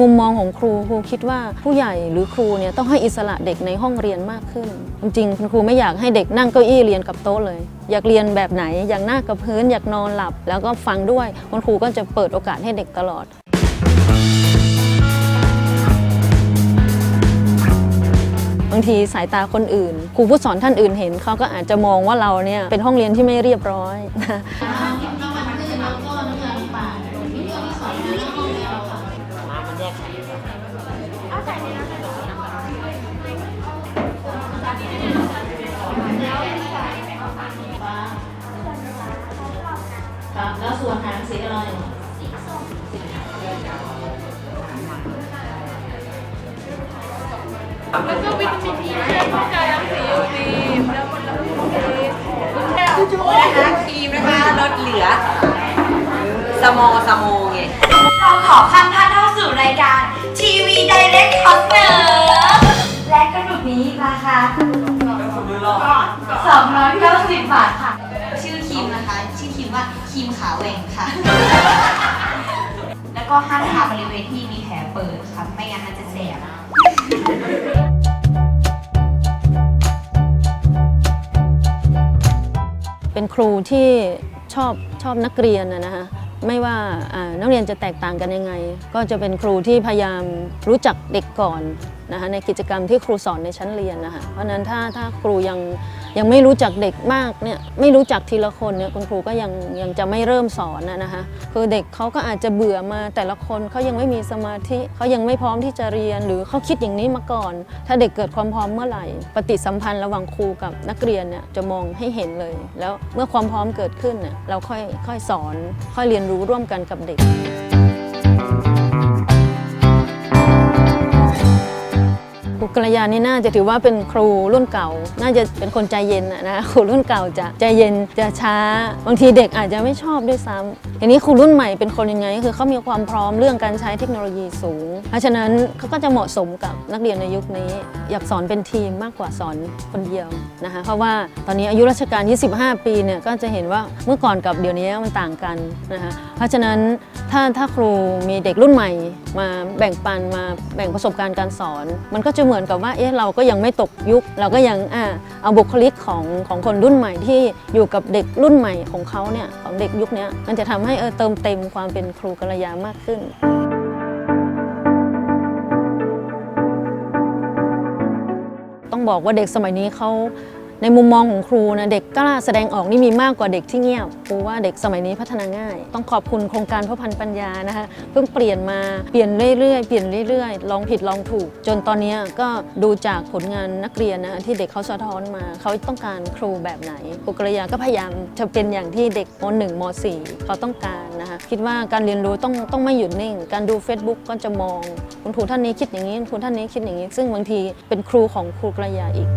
มุมมองของครูครูคิดว่าผู้ใหญ่หรือครูเนี่ยต้องให้อิสระเด็กในห้องเรียนมากขึ้น จริงๆคุณครูไม่อยากให้เด็กนั่งเก้าอี้เรียนกับโต๊ะเลย อยากเรียนแบบไหน อยากนั่งกับพื้น อยากนอนหลับ แล้วก็ฟังด้วยคุณครูก็จะเปิดโอกาสให้เด็กตลอดบางทีสายตาคนอื่น ครูผู้สอนท่านอื่นเห็นเขาก็อาจจะมองว่าเราเนี่ยเป็นห้องเรียนที่ไม่เรียบร้อย นะคะครีมนะคะลดเหลือ สมอสมอไงเราขอข้ามท่านเข้าสู่รายการทีวีไดเรกคอสเนอร์และกระดูกนี้ราคา290 บาทค่ะ ชื่อครีมนะคะ ชื่อครีมว่าครีมขาแหว่งค่ะ แล้วก็ห้ามทาบริเวณที่มีแผลเปิดค่ะ ไม่งั้นมันจะแสบ เป็นครูที่ชอบชอบนักเรียนนะฮะคะไม่ว่าอ่านักเรียนจะแตกต่างกันยังไง ก็จะเป็นครูที่พยายามรู้จักเด็กก่อน นะคะในกิจกรรมที่ครูสอนในชั้นเรียนนะคะเพราะนั้นถ้าถ้าครูยังยังไม่รู้จักเด็กมากเนี่ยไม่รู้จักทีละคนเนี่ยคุณครูก็ยังยังจะไม่เริ่มสอนนะคะคือเด็กเขาก็อาจจะเบื่อมาแต่ละคนเขายังไม่มีสมาธิเขายังไม่พร้อมที่จะเรียนหรือเขาคิดอย่างนี้มาก่อน ถ้าเด็กเกิดความพร้อมเมื่อไหร่ ปฏิสัมพันธ์ระหว่างครูกับนักเรียนเนี่ยจะมองให้เห็นเลย แล้วเมื่อความพร้อมเกิดขึ้นเนี่ยเราค่อยค่อยสอน ค่อยเรียนรู้ร่วมกันกับเด็ก ครูกัลยานี่น่าจะถือว่าเป็นครูรุ่นเก่า น่าจะเป็นคนใจเย็นนะนะครูรุ่นเก่าจะใจเย็นจะช้า บางทีเด็กอาจจะไม่ชอบด้วยซ้ำทีนี้ครูรุ่นใหม่เป็นคนยังไงคือเขามีความพร้อมเรื่องการใช้เทคโนโลยีสูง เพราะฉะนั้นเขาก็จะเหมาะสมกับนักเรียนในยุคนี้ อยากสอนเป็นทีมมากกว่าสอนคนเดียวนะคะเพราะว่าตอนนี้อายุราชการ 25 ปีเนี่ยก็จะเห็นว่าเมื่อก่อนกับเดี๋ยวนี้มันต่างกันนะคะ เพราะฉะนั้นถ้าถ้าครูมีเด็กรุ่นใหม่ มาแบ่งปันมาแบ่งประสบการณ์การสอน มันก็จะเหมือนกับว่าเอ๊ะเราก็ยังไม่ตกยุค เราก็ยังอ่าเอาบุคลิกของของคนรุ่นใหม่ที่อยู่กับเด็กรุ่นใหม่ของเขาเนี่ยของเด็กยุคนี้มันจะทำให้เออเติมเต็มความเป็นครูกัลยามากขึ้นต้องบอกว่าเด็กสมัยนี้เขา ในมุมมองของครูนะเด็กกล้าแสดงออกนี่มีมากกว่าเด็กที่เงียบครูว่าเด็กสมัยนี้พัฒนาง่าย ต้องขอบคุณโครงการพ่อพันธุ์ปัญญานะคะเพิ่งเปลี่ยนมาเปลี่ยนเรื่อยๆเปลี่ยนเรื่อยๆลองผิดลองถูก จนตอนนี้ก็ดูจากผลงานนักเรียนนะที่เด็กเขาสะท้อนมา เขาต้องการครูแบบไหนครูกระยาก็พยายามจะเป็นอย่างที่เด็กม .1 ม .4 เขาต้องการนะคะคิดว่าการเรียนรู้ต้องต้องไม่หยุดนิ่ง การดู Facebook ก็จะมอง คุณครูท่านนี้คิดอย่างนี้คุณครูท่านนี้คิดอย่างนี้ ซึ่งบางทีเป็นครูของครูกระยาอีก